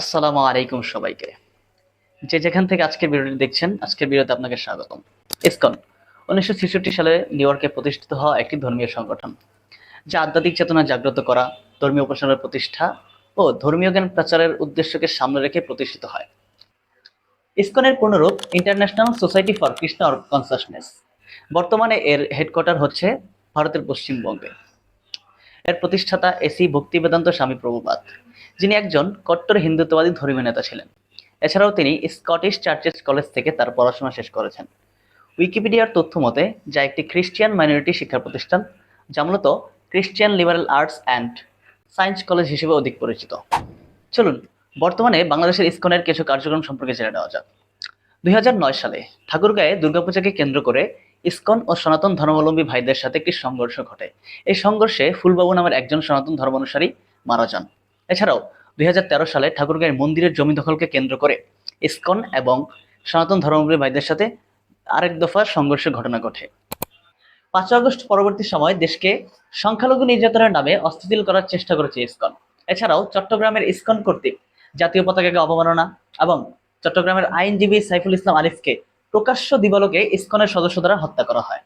আসসালামু আলাইকুম সবাইকে। যে যেখান থেকে আজকের ভিডিওটি দেখছেন, আজকের ভিডিওতে আপনাকে স্বাগতম। ইসকন, উনিশশো ছেষট্টি সালে নিউ ইয়র্কে প্রতিষ্ঠিত হওয়া একটি ধর্মীয় সংগঠন, যা আধ্যাত্মিক চেতনা জাগ্রত করা, ধর্মীয় উপাসনার প্রতিষ্ঠা ও ধর্মীয় জ্ঞান প্রচারের উদ্দেশ্যকে সামনে রেখে প্রতিষ্ঠিত হয়। ইসকনের পূর্ণরূপ International Society for Krishna Consciousness. বর্তমানে এর হেডকোয়ার্টার হচ্ছে ভারতের পশ্চিমবঙ্গে। এর প্রতিষ্ঠাতা এসি ভক্তিবেদান্ত স্বামী প্রভুপাত যিনি একজন কট্টর হিন্দুত্ববাদী ধর্মীয় নেতা ছিলেন। এছাড়াও তিনি স্কটিশ চার্চেস কলেজ থেকে তার পড়াশোনা শেষ করেছেন। উইকিপিডিয়ার তথ্য মতে, যা একটি খ্রিস্টিয়ান মাইনরিটি শিক্ষা প্রতিষ্ঠান, যা মূলত Christian liberal arts and science college হিসেবে অধিক পরিচিত। চলুন, বর্তমানে বাংলাদেশের ইসকনের কিছু কার্যক্রম সম্পর্কে জেনে নেওয়া যাক। দুই হাজার নয় সালে ঠাকুরগাঁয়ে দুর্গাপূজাকে কেন্দ্র করে ইসকন ও সনাতন ধর্মাবলম্বী ভাইদের সাথে একটি সংঘর্ষ ঘটে। এই সংঘর্ষে ফুলবাবু নামের একজন সনাতন ধর্মানুসারী মারা যান। এছাড়াও দুই হাজার তেরো সালে ঠাকুরগাঁয়ের মন্দিরের জমি দখলকে কেন্দ্র করে ইসকন এবং সনাতন ধর্মাবলম্বী ভাইদের সাথে আরেক দফা সংঘর্ষের ঘটনা ঘটে। পাঁচ আগস্ট পরবর্তী সময় দেশকে সংখ্যালঘু নির্যাতনের নামে অস্থিতিল করার চেষ্টা করেছে ইসকন। এছাড়াও চট্টগ্রামের ইসকন কর্তৃক জাতীয় পতাকাকে অবমাননা এবং চট্টগ্রামের আইনজীবী সাইফুল ইসলাম আলিফকে প্রকাশ্য দিবালোকে ইসকনের সদস্য দ্বারা হত্যা করা হয়।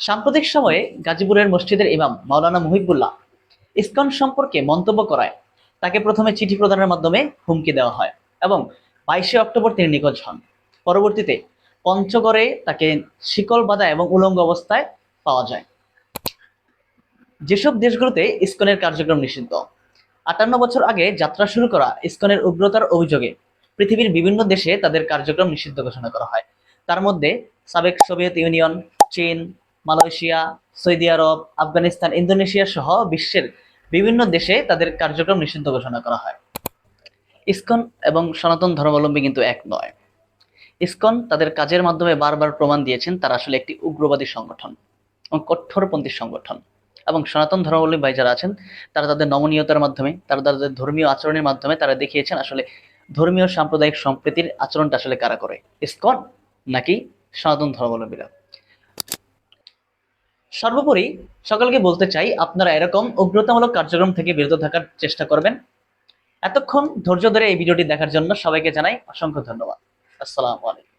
সাম্প্রতিক সময়ে গাজীপুরের মসজিদের ইমাম মাওলানা মুহিবুল্লাহ ইসকন সম্পর্কে মন্তব্য করায় তাকে প্রথমে চিঠি প্রদানের মাধ্যমে হুমকি দেওয়া হয় এবং বাইশে অক্টোবর তিনি নিখোঁজ হন। পরবর্তীতে পঞ্চগড়ে তাকে শিকল বাঁধা এবং উলঙ্গ অবস্থায় পাওয়া যায়। যেসব দেশগুলোতে ইসকনের কার্যক্রম নিষিদ্ধ আটান্ন বছর আগে যাত্রা শুরু করা ইসকনের উগ্রতার অভিযোগে পৃথিবীর বিভিন্ন দেশে তাদের কার্যক্রম নিষিদ্ধ ঘোষণা করা হয়। তার মধ্যে সাবেক সোভিয়েত ইউনিয়ন, চীন, Malaysia, Saudi Arab, Afghanistan, Indonesia সহ বিশ্বের বিভিন্ন দেশে তাদের কার্যক্রম নিষিদ্ধ ঘোষণা করা হয়। ইসকন এবং সনাতন ধর্মাবলম্বী কিন্তু এক নয়। ইসকন তাদের কাজের মাধ্যমে বারবার প্রমাণ দিয়েছেন তারা আসলে একটি উগ্রবাদী সংগঠন এবং কঠোরপন্থী সংগঠন এবং সনাতন ধর্মাবলম্বী ভাই যারা আছেন, তারা তাদের নমনীয়তার মাধ্যমে, তারা তাদের ধর্মীয় আচরণের মাধ্যমে তারা দেখিয়েছেন আসলে ধর্মীয় সাম্প্রদায়িক সম্প্রীতির আচরণটা আসলে কারা করে? ইসকন নাকি সনাতন ধর্মাবলম্বীরা? সর্বোপরি সকলকে বলতে চাই, আপনারা এরকম উগ্রতামূলক কার্যক্রম থেকে বিরত থাকার চেষ্টা করবেন। এতক্ষণ ধৈর্য ধরে এই ভিডিওটি দেখার জন্য সবাইকে জানাই অসংখ্য ধন্যবাদ। আসসালামু আলাইকুম।